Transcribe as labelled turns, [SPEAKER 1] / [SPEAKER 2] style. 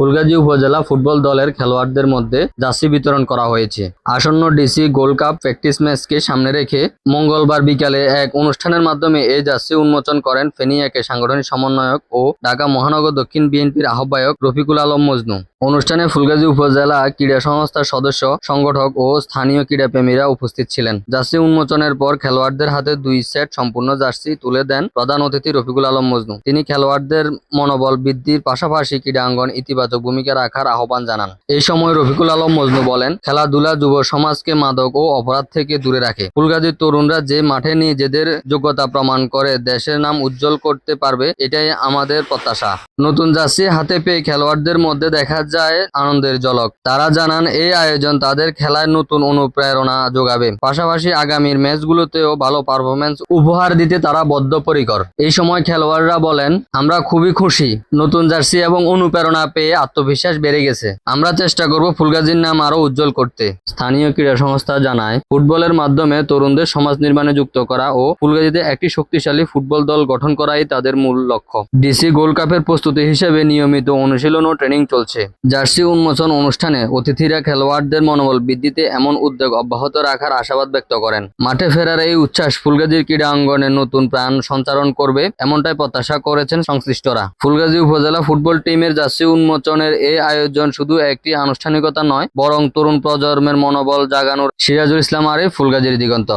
[SPEAKER 1] ফুলগাজী উপজেলা ফুটবল দলের খেলোয়াড়দের মধ্যে জার্সি বিতরণ করা হয়েছে। আসন্ন ডিসি গোল্ড কাপ প্র্যাকটিস ম্যাচকে সামনে রেখে মঙ্গলবার বিকালে এক অনুষ্ঠানের মাধ্যমে এই জার্সি উন্মোচন করেন ফেনী একের সাংগঠনিক সমন্বয়ক ও ঢাকা মহানগর দক্ষিণ বিএনপির আহ্বায়ক রফিকুল আলম মজনু। অনুষ্ঠানে ফুলগাজী উপজেলা ক্রীড়া সংস্থার সদস্য, সংগঠক ও স্থানীয় ক্রীড়াপ্রেমীরা উপস্থিত ছিলেন। জার্সি উন্মোচনের পর খেলোয়াড়দের হাতে দুই সেট সম্পূর্ণ জার্সি তুলে দেন প্রধান অতিথি রফিকুল আলম মজনু। তিনি খেলোয়াড়দের মনোবল বৃদ্ধির পাশাপাশি ক্রীড়াঙ্গন ইতিবাচক ভূমিকা রাখার আহ্বান জানান। এই সময় রফিকুল আলম মজনু বলেন, খেলাধুলা যুব সমাজকে মাদক ও অপরাধ থেকে দূরে রাখে। ফুলগাজীর তরুণরা যে মাঠে নিজেদের যোগ্যতা প্রমাণ করে দেশের নাম উজ্জ্বল করতে পারবে, এটাই আমাদের প্রত্যাশা। নতুন জার্সি হাতে পেয়ে খেলোয়াড়দের মধ্যে দেখা যায় আনন্দের ঝলক। তারা জানান, এই আয়োজন তাদের খেলায় নতুন অনুপ্রেরণা যোগাবে। পাশাপাশি আগামীর ম্যাচগুলোতেও ভালো পারফরমেন্স উপহার দিতে তারা বদ্ধপরিকর। এই সময় খেলোয়াড়রা বলেন, আমরা খুবই খুশি। নতুন জার্সি এবং অনুপ্রেরণা পেয়ে আত্মবিশ্বাস বেড়ে গেছে। আমরা চেষ্টা করব ফুলগাজীর নাম আরও উজ্জ্বল করতে। স্থানীয় ক্রীড়া সংস্থা জানায়, ফুটবলের মাধ্যমে তরুণদের সমাজ নির্মাণে যুক্ত করা ও ফুলগাজীতে একটি শক্তিশালী ফুটবল দল গঠন করাই তাদের মূল লক্ষ্য। ডিসি গোল্ড কাপের প্রস্তুতি হিসেবে নিয়মিত অনুশীলন ও ট্রেনিং চলছে। জার্সি উন্মোচন অনুষ্ঠানে অতিথিরা খেলোয়াড়দের মনোবল বৃদ্ধিতে এমন উদ্যোগ অব্যাহত রাখার আশাবাদ ব্যক্ত করেন। মাঠে ফেরার এই উচ্ছ্বাস ফুলগাজীর ক্রীড়া অঙ্গনে নতুন প্রাণ সঞ্চারণ করবে, এমনটাই প্রত্যাশা করেছেন সংশ্লিষ্টরা। ফুলগাজী উপজেলা ফুটবল টিমের জার্সি উন্মোচনের এই আয়োজন শুধু একটি আনুষ্ঠানিকতা নয়, বরং তরুণ প্রজন্মের মনোবল জাগানোর সিরাজুল ইসলাম আরিফ, ফুলগাজীর দিগন্ত।